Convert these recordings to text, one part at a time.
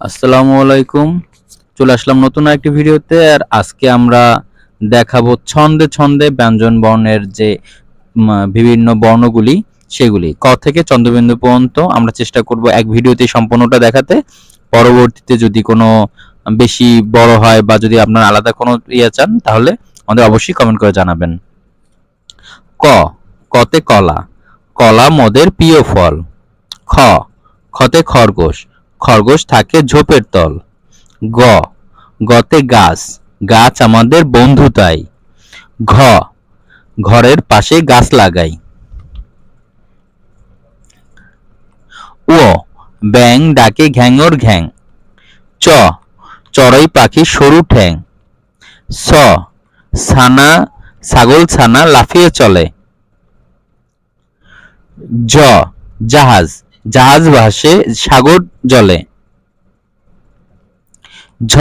আসসালামু আলাইকুম। চলে আসলাম নতুন একটি ভিডিওতে, আর আজকে আমরা দেখাবো ছন্দে ছন্দে ব্যঞ্জন বর্ণের যে বিভিন্ন বর্ণগুলি, সেগুলি। ক থেকে চন্দ্রবিন্দু পর্যন্ত আমরা চেষ্টা করব এক ভিডিওতে সম্পূর্ণটা দেখাতে। পরবর্তীতে যদি কোনো বেশি বড় হয় বা যদি আপনার আলাদা কোনো ইয়ে চান, তাহলে আমাদের অবশ্যই কমেন্ট করে জানাবেন। ক, কতে কলা। কলা মদের প্রিয় ফল। খ, খতে খরগোশ। খরগোশ থাকে ঝোপের তল। গ, গতে গাছ। গাছ আমাদের বন্ধু তাই। ঘ, ঘরের পাশে গাছ লাগাই। ও ব্যাং ডাকে ঘ্যাঙর ঘ্যাং। চ, চড়াই পাখি সরু ঠ্যাং। স, ছানা, ছাগল ছানা লাফিয়ে চলে। জ, জাহাজ। জাহাজ ভাসে, সাগর জলে ঝ,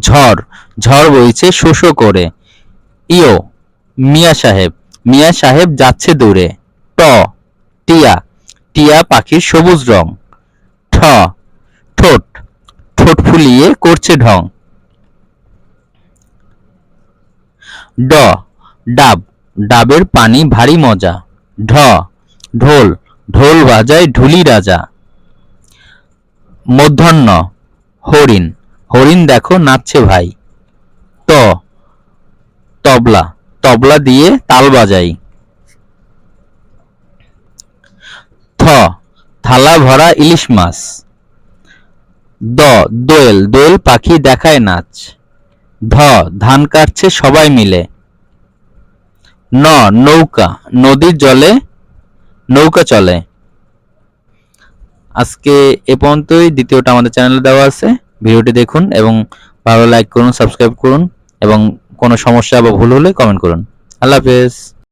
ঝড় ঝড় বইছে শোষ করে। ইও মিয়া সাহেব মিয়া সাহেব যাচ্ছে দূরে। ট, টিয়া টিয়া পাখির সবুজ রং। ঠ, ঠোঁট ঠোঁট ফুলিয়ে করছে ঢং। ড, ডাব, ডাবের পানি ভারী মজা। ঢ, ঢোল ঢোল বাজায় ঢুলি রাজা। মধ্যাহ্ন, হরিণ হরিণ দেখো নাচছে ভাই। ত, তবলা তবলা দিয়ে তাল বাজাই। থ, থালা ভরা ইলিশ মাছ। দ, দোয়েল দোয়েল পাখি দেখায় নাচ। ধ, ধান কাটছে সবাই মিলে। ন, নৌকা, নদীর জলে নৌকা চলে। আজকে এ পর্যন্তই, দ্বিতীয়টা আমাদের চ্যানেলে দেওয়া আছে। ভিডিওটি দেখুন এবং ভালো লাইক করুন সাবস্ক্রাইব করুন এবং কোনো সমস্যা বা ভুল হলে কমেন্ট করুন। আল্লাহ হাফেজ।